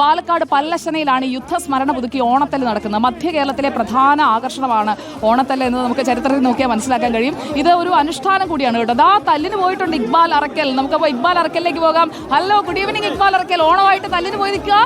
പാലക്കാട് പല്ലശനയിലാണ് യുദ്ധസ്മരണ പുതുക്കി ഓണത്തല്ല് നടക്കുന്നത്. മധ്യ കേരളത്തിലെ പ്രധാന ആകർഷണമാണ് ഓണത്തല്ല് എന്ന് നമുക്ക് ചരിത്രത്തിൽ നോക്കിയാൽ മനസ്സിലാക്കാൻ കഴിയും. ഇത് ഒരു അനുഷ്ഠാനം കൂടിയാണ് കേട്ടോ. ആ തല്ലിന് പോയിട്ടുണ്ട് ഇക്ബാൽ അറക്കൽ. നമുക്ക് അപ്പോൾ ഇക്ബാൽ അറക്കലിലേക്ക് പോകാം. Hello good evening Iqbal Arakkal. ഓണമായിട്ട് തല്ലിന് പോയി നിൽക്കുക.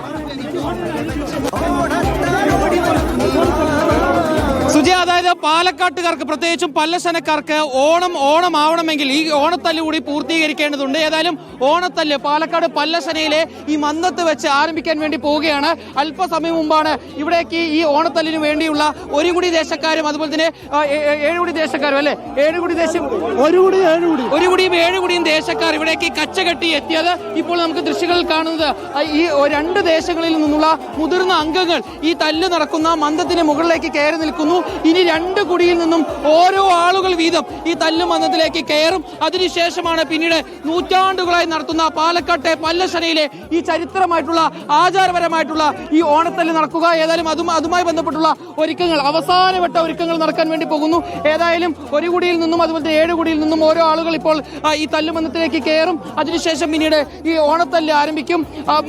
സുജയ അതായത് പാലക്കാട്ടുകാർക്ക് പ്രത്യേകിച്ചും പല്ലശനക്കാർക്ക് ഓണം ഓണം ആവണമെങ്കിൽ ഈ ഓണത്തല്ല് കൂടി പൂർത്തീകരിക്കേണ്ടതുണ്ട്. ഏതായാലും ഓണത്തല്ല് പാലക്കാട് പല്ലശനയിലെ ഈ മന്നത്ത് വെച്ച് ആരംഭിക്കാൻ വേണ്ടി പോവുകയാണ്. അല്പസമയം മുമ്പാണ് ഇവിടേക്ക് ഈ ഓണത്തല്ലിന് വേണ്ടിയുള്ള ഒരു കുടി ദേശക്കാരും അതുപോലെ തന്നെ ആ, ഏ- ഏ- ഏഴ് കുടി ദേശക്കാരും അല്ലെ? ഏഴുകുടി ദേശം ഒരു കൂടി ഏഴുകുടി. കൂടി ഒരു കുടിയും ഏഴ് കുടിയും ദേശക്കാർ ഇവിടേക്ക് കച്ച കെട്ടി എത്തിയത് ഇപ്പോൾ നമുക്ക് ദൃശ്യങ്ങളിൽ കാണുന്നത് ഈ രണ്ട് ദേശങ്ങളിൽ നിന്നുള്ള മുതിർന്ന അംഗങ്ങൾ ഈ തല്ല് നടക്കുന്ന മന്ദത്തിന് മുകളിലേക്ക് കയറി നിൽക്കുന്നു. ഇനി രണ്ട് കുടിയിൽ നിന്നും ഓരോ ആളുകൾ വീതം ഈ തല്ലുമന്നത്തിലേക്ക് കയറും. അതിനുശേഷമാണ് പിന്നീട് നൂറ്റാണ്ടുകളായി നടത്തുന്ന പാലക്കാട്ടെ പല്ലശനയിലെ ഈ ചരിത്രമായിട്ടുള്ള ആചാരപരമായിട്ടുള്ള ഈ ഓണത്തല്ല് നടക്കുക. ഏതായാലും അതും അതുമായി ബന്ധപ്പെട്ടുള്ള ഒരുക്കങ്ങൾ അവസാനവട്ട ഒരുക്കങ്ങൾ നടക്കാൻ വേണ്ടി പോകുന്നു. ഏതായാലും ഒരു കുടിയിൽ നിന്നും അതുപോലെ ഏഴ് കുടിയിൽ നിന്നും ഓരോ ആളുകൾ ഇപ്പോൾ ഈ തല്ലുമന്നത്തിലേക്ക് കയറും. അതിനുശേഷം പിന്നീട് ഈ ഓണത്തല്ല് ആരംഭിക്കും.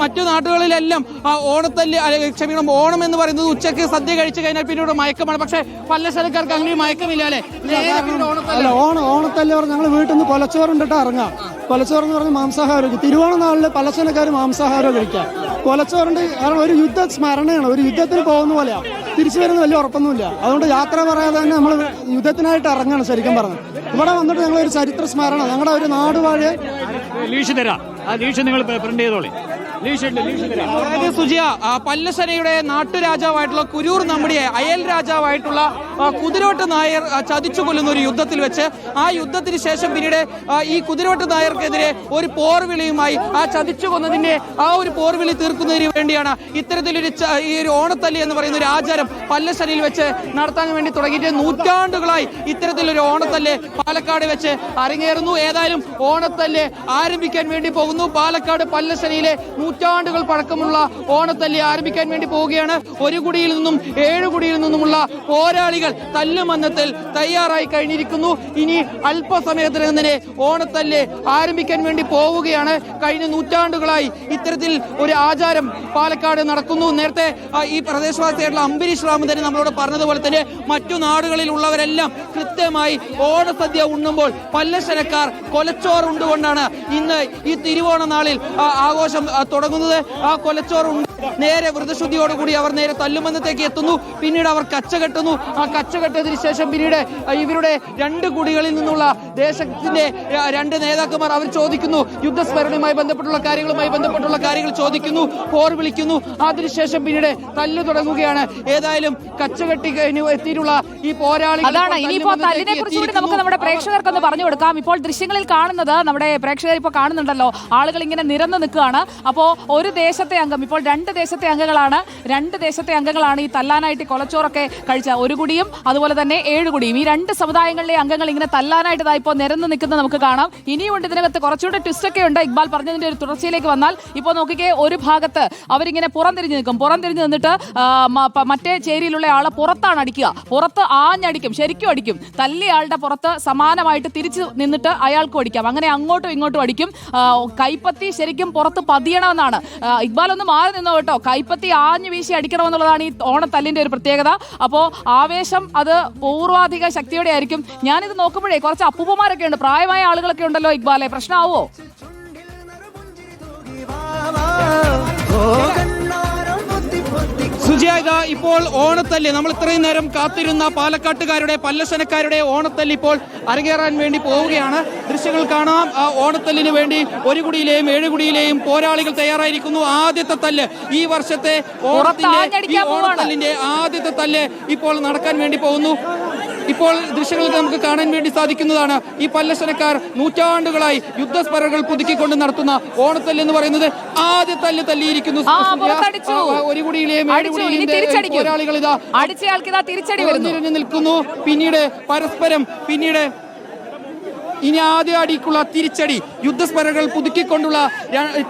മറ്റു നാടുകളിലെല്ലാം ആ, ഓണത്തല്ല് ക്ഷമിക്കണം ഓണം എന്ന് പറയുന്നത് ഉച്ചയ്ക്ക് സദ്യ കഴിച്ചു കഴിഞ്ഞാൽ പിന്നീട് മയക്കമാണ്. പക്ഷേ പല്ലശനക്കാർക്ക് അങ്ങനെ ഒരു മയക്കമില്ല അല്ലെ അല്ല ഓണം ഓണത്തല്ലേ പറഞ്ഞ് ഞങ്ങൾ വീട്ടിൽ നിന്ന് കൊലച്ചോറുണ്ടിട്ട് ഇറങ്ങാം. കൊലച്ചോറ് എന്ന് പറഞ്ഞ് മാംസാഹാരം തിരുവോണ നാളിൽ സ്ഥലക്കാർ മാംസാഹാരം കഴിക്കാം. കൊലച്ചോറുണ്ട് കാരണം ഒരു യുദ്ധ സ്മരണയാണ്. ഒരു യുദ്ധത്തിന് പോകുന്ന പോലെയാണ് തിരിച്ചു വരുന്ന വലിയ ഉറപ്പൊന്നുമില്ല. അതുകൊണ്ട് യാത്ര പറയാതെ തന്നെ നമ്മൾ യുദ്ധത്തിനായിട്ട് ഇറങ്ങാണ് ശരിക്കും പറഞ്ഞത്. ഇവിടെ വന്നിട്ട് ഞങ്ങൾ ഒരു ചരിത്ര സ്മരണ. ഞങ്ങളുടെ ഒരു നാടുവാഴ് ലീഷ് തരാം. ആ ലീഷ് നിങ്ങൾ പ്രിന്റ് ചെയ്തോളി. അതായത് സുജിയ പല്ലശനയുടെ നാട്ടുരാജാവായിട്ടുള്ള കുരൂർ നമ്മുടെ അയൽ രാജാവായിട്ടുള്ള കുതിരോട്ട് നായർ ചതിച്ചു കൊല്ലുന്ന ഒരു യുദ്ധത്തിൽ വെച്ച് ആ യുദ്ധത്തിന് ശേഷം പിന്നീട് ഈ കുതിരോട്ട് നായർക്കെതിരെ ഒരു പോർവിളിയുമായി ആ ചതിച്ചു കൊന്നതിന്റെ ആ ഒരു പോർവിളി തീർക്കുന്നതിന് വേണ്ടിയാണ് ഇത്തരത്തിലൊരു ഈ ഒരു ഓണത്തല്ലി എന്ന് പറയുന്ന ഒരു ആചാരം പല്ലശനയിൽ വെച്ച് നടത്താൻ വേണ്ടി തുടങ്ങിയിട്ട് നൂറ്റാണ്ടുകളായി ഇത്തരത്തിലൊരു ഓണത്തല്ല് പാലക്കാട് വെച്ച് അരങ്ങേറുന്നു. ഏതായാലും ഓണത്തല്ല് ആരംഭിക്കാൻ വേണ്ടി പോകുന്നു. പാലക്കാട് പല്ലശനയിലെ നൂറ്റാണ്ടുകൾ പഴക്കമുള്ള ഓണത്തല്ലി ആരംഭിക്കാൻ വേണ്ടി പോവുകയാണ്. ഒരു കുടിയിൽ നിന്നും ഏഴ് കുടിയിൽ നിന്നുമുള്ള പോരാളികൾ തല്ലുമന്നത്തിൽ തയ്യാറായി കഴിഞ്ഞിരിക്കുന്നു. ഇനി അല്പസമയത്തിനകം തന്നെ ഓണത്തല്ല് ആരംഭിക്കാൻ വേണ്ടി പോവുകയാണ്. കഴിഞ്ഞ നൂറ്റാണ്ടുകളായി ഇത്തരത്തിൽ ഒരു ആചാരം പാലക്കാട് നടക്കുന്നു. നേരത്തെ ഈ പ്രദേശവാസിയായിട്ടുള്ള അംബരീഷ് റാമു തന്നെ നമ്മളോട് പറഞ്ഞതുപോലെ തന്നെ മറ്റു നാടുകളിലുള്ളവരെല്ലാം കൃത്യമായി ഓണസദ്യ ഉണ്ണുമ്പോൾ പല്ലശനക്കാർ കൊലച്ചോറ് ഉണ്ടുകൊണ്ടാണ് ഇന്ന് ഈ തിരുവോണ നാളിൽ ആഘോഷം തുടങ്ങുന്നത്. ആ കൊലച്ചോറ് ഉണ്ട് നേരെ വ്രതശുദ്ധിയോടുകൂടി അവർ നേരെ തല്ലുമന്നത്തേക്ക് എത്തുന്നു. പിന്നീട് അവർ കച്ച കെട്ടുന്നു. ആ കച്ച കെട്ടിയതിനു ശേഷം പിന്നീട് ഇവരുടെ രണ്ട് കുടികളിൽ നിന്നുള്ള ദേശത്തിന്റെ രണ്ട് നേതാക്കന്മാർ അവർ ചോദിക്കുന്നു. യുദ്ധസ്മരണയുമായി ബന്ധപ്പെട്ടുള്ള കാര്യങ്ങളുമായി ബന്ധപ്പെട്ടുള്ള കാര്യങ്ങൾ ചോദിക്കുന്നു. പോർ വിളിക്കുന്നു. അതിനുശേഷം പിന്നീട് തല്ലു തുടങ്ങുകയാണ്. ഏതായാലും കച്ചകെട്ടി എത്തിയിട്ടുള്ള ഈ പോരാളി അതാണ്. ഇനിയിപ്പോ തല്ലിനെ നമുക്ക് നമ്മുടെ പ്രേക്ഷകർക്കൊന്ന് പറഞ്ഞു കൊടുക്കാം. ഇപ്പോൾ ദൃശ്യങ്ങളിൽ കാണുന്നത് നമ്മുടെ പ്രേക്ഷകർ ഇപ്പോൾ കാണുന്നുണ്ടല്ലോ. ആളുകൾ ഇങ്ങനെ നിരന്ന് നിൽക്കുകയാണ്. അപ്പോൾ ഒരു ദേശത്തെ അംഗം ഇപ്പോൾ രണ്ട് ദേശത്തെ അംഗങ്ങളാണ്. രണ്ട് ദേശത്തെ അംഗങ്ങളാണ് ഈ തല്ലാനായിട്ട് കൊലച്ചോറൊക്കെ കഴിച്ച ഒരു കുടിയും അതുപോലെ തന്നെ ഏഴ് കുടിയും. ഈ രണ്ട് സമുദായങ്ങളിലെ അംഗങ്ങൾ ഇങ്ങനെ തല്ലാനായിട്ട് ഇപ്പോൾ നിരന്ന് നിൽക്കുന്നത് നമുക്ക് കാണാം. ഇനിയുമുണ്ട് ഇതിനകത്ത് കുറച്ചുകൂടെ ട്വിസ്റ്റ് ഒക്കെ ഉണ്ട്. ഇക്ബാൽ പറഞ്ഞതിന്റെ ഒരു തുടർച്ചയിലേക്ക് വന്നാൽ ഇപ്പോൾ നോക്കിക്കേ ഒരു ഭാഗത്ത് അവരിങ്ങനെ പുറംതിരിഞ്ഞ് നിൽക്കും. പുറംതിരിഞ്ഞ് നിന്നിട്ട് മറ്റേ ചേരിയിലുള്ള ആളെ പുറത്താണ് അടിക്കുക. പുറത്ത് ആഞ്ഞടിക്കും ശരിക്കും അടിക്കും. തല്ലിയ ആളുടെ പുറത്ത് സമാനമായിട്ട് തിരിച്ചു നിന്നിട്ട് അയാൾക്കും അടിക്കാം. അങ്ങനെ അങ്ങോട്ടും ഇങ്ങോട്ടും അടിക്കും. കൈപ്പത്തി ശരിക്കും പുറത്ത് പതിയണമെന്നാണ്. ഇക്ബാൽ ഒന്ന് മാറി നിന്നോ കേട്ടോ. കൈപ്പത്തി ആഞ്ഞു വീശി അടിക്കണമെന്നുള്ളതാണ് ഈ ഓണത്തല്ലിന്റെ ഒരു പ്രത്യേകത. അപ്പോൾ ആവേശം അത് പൂർവാധിക ശക്തിയോടെ ആയിരിക്കും. ഞാനിത് നോക്കുമ്പോഴേ കുറച്ച് അപ്പൂപ്പന്മാരൊക്കെ ഉണ്ട്. പ്രായമായ ആളുകളൊക്കെ ഉണ്ടല്ലോ ഇക്ബാലെ. പ്രശ്നമാവോ സുജിയ ഇതാ ഇപ്പോൾ ഓണത്തല്ല്. നമ്മൾ ഇത്രയും നേരം കാത്തിരുന്ന പാലക്കാട്ടുകാരുടെ പല്ലശനക്കാരുടെ ഓണത്തല്ല് ഇപ്പോൾ അരങ്ങേറാൻ വേണ്ടി പോവുകയാണ്. ദൃശ്യങ്ങൾ കാണാം. ആ ഓണത്തല്ലിന് വേണ്ടി ഒരു കുടിയിലെയും ഏഴ് കുടിയിലെയും പോരാളികൾ തയ്യാറായിരിക്കുന്നു. ആദ്യത്തെ തല്ല് ഈ വർഷത്തെ ഓണത്തിന്റെ ഈ ഓണത്തല്ലിന്റെ ആദ്യത്തെ തല്ല് ഇപ്പോൾ നടക്കാൻ വേണ്ടി പോകുന്നു. ഇപ്പോൾ ദൃശ്യങ്ങളിൽ നമുക്ക് കാണാൻ വേണ്ടി സാധിക്കുന്നതാണ്. ഈ പല്ലശനക്കാർ നൂറ്റാണ്ടുകളായി യുദ്ധസ്മരകൾ പുതുക്കിക്കൊണ്ട് നടത്തുന്ന ഓണത്തല്ല് എന്ന് പറയുന്നത് ആദ്യ തല്ല് തല്ലിയിരിക്കുന്നു. ഒരു കുടിയിലെയും പോരാളികൾ ഇതാ തിരിച്ചടി നിൽക്കുന്നു. പിന്നീട് പരസ്പരം പിന്നീട് ഇനി ആദ്യ അടിക്കുള്ള തിരിച്ചടി. യുദ്ധസ്മരണകൾ പുതുക്കിക്കൊണ്ടുള്ള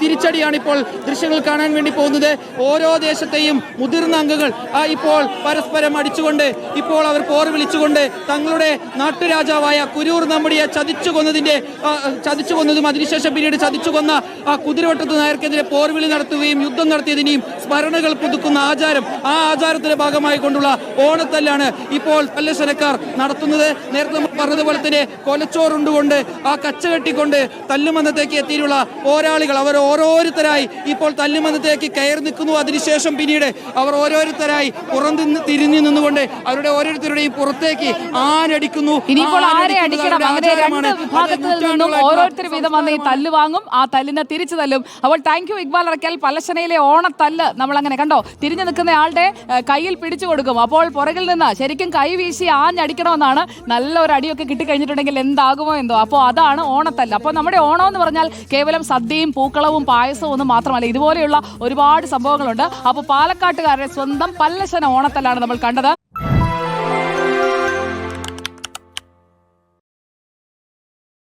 തിരിച്ചടിയാണ് ഇപ്പോൾ ദൃശ്യങ്ങൾ കാണാൻ വേണ്ടി പോകുന്നത്. ഓരോ ദേശത്തെയും മുതിർന്ന അംഗങ്ങൾ ഇപ്പോൾ പരസ്പരം അടിച്ചുകൊണ്ട് ഇപ്പോൾ അവർ പോർ വിളിച്ചുകൊണ്ട് തങ്ങളുടെ നാട്ടുരാജാവായ കുരൂർ നമ്മുടെ ചതിച്ചു കൊന്നതിന്റെ ചതിച്ചു കൊന്നതും അതിനുശേഷം പിന്നീട് ചതിച്ചു കൊന്ന ആ കുതിരവട്ടത്ത് നായർക്കെതിരെ പോർവിളി നടത്തുകയും യുദ്ധം നടത്തിയതിനെയും സ്മരണകൾ പുതുക്കുന്ന ആചാരം ആ ആചാരത്തിന്റെ ഭാഗമായി കൊണ്ടുള്ള ഓണത്തല്ലാണ് ഇപ്പോൾ പല്ലശനക്കാർ നടത്തുന്നത്. നേരത്തെ പറഞ്ഞതുപോലെ തന്നെ കൊലച്ചോറുണ്ടുകൊണ്ട് ആ കച്ച കെട്ടിക്കൊണ്ട് തല്ലുമന്നത്തേക്ക് എത്തിയിട്ടുള്ള ഓരാളികൾ അവർ ഓരോരുത്തരായി ഇപ്പോൾ തല്ലുമന്നത്തേക്ക് കയറി നിൽക്കുന്നു. അതിനുശേഷം പിന്നീട് അവർ ഓരോരുത്തരായി പുറത്ത് തിരിഞ്ഞു നിന്നുകൊണ്ട് അവരുടെ ഓരോരുത്തരുടെയും പുറത്തേക്ക് ആനടിക്കുന്നു ഓരോരുത്തർ വീതം വന്ന് ഈ തല്ല് വാങ്ങും. ആ തല്ലിനെ തിരിച്ചു തല്ലും. അപ്പോൾ താങ്ക് യു ഇക്ബാൽ അറക്കൽ പലശനയിലെ ഓണത്തല്ല് നമ്മൾ അങ്ങനെ കണ്ടോ? തിരിഞ്ഞു നിൽക്കുന്ന ആളുടെ കയ്യിൽ പിടിച്ചു കൊടുക്കും. അപ്പോൾ പുറകിൽ നിന്ന് ശരിക്കും കൈ വീശി ആഞ്ഞടിക്കണമെന്നാണ് നല്ലൊരു അടിയൊക്കെ കിട്ടിക്കഴിഞ്ഞിട്ടുണ്ടെങ്കിൽ എന്താകുമോ എന്തോ. അപ്പോൾ അതാണ് ഓണത്തല്ല. അപ്പോൾ നമ്മുടെ ഓണം എന്ന് പറഞ്ഞാൽ കേവലം സദ്യയും പൂക്കളവും പായസവും ഒന്നും മാത്രമല്ല. ഇതുപോലെയുള്ള ഒരുപാട് സംഭവങ്ങളുണ്ട്. അപ്പോൾ പാലക്കാട്ടുകാരുടെ സ്വന്തം പല്ലശന ഓണത്തല്ലാണ് നമ്മൾ കണ്ടത്.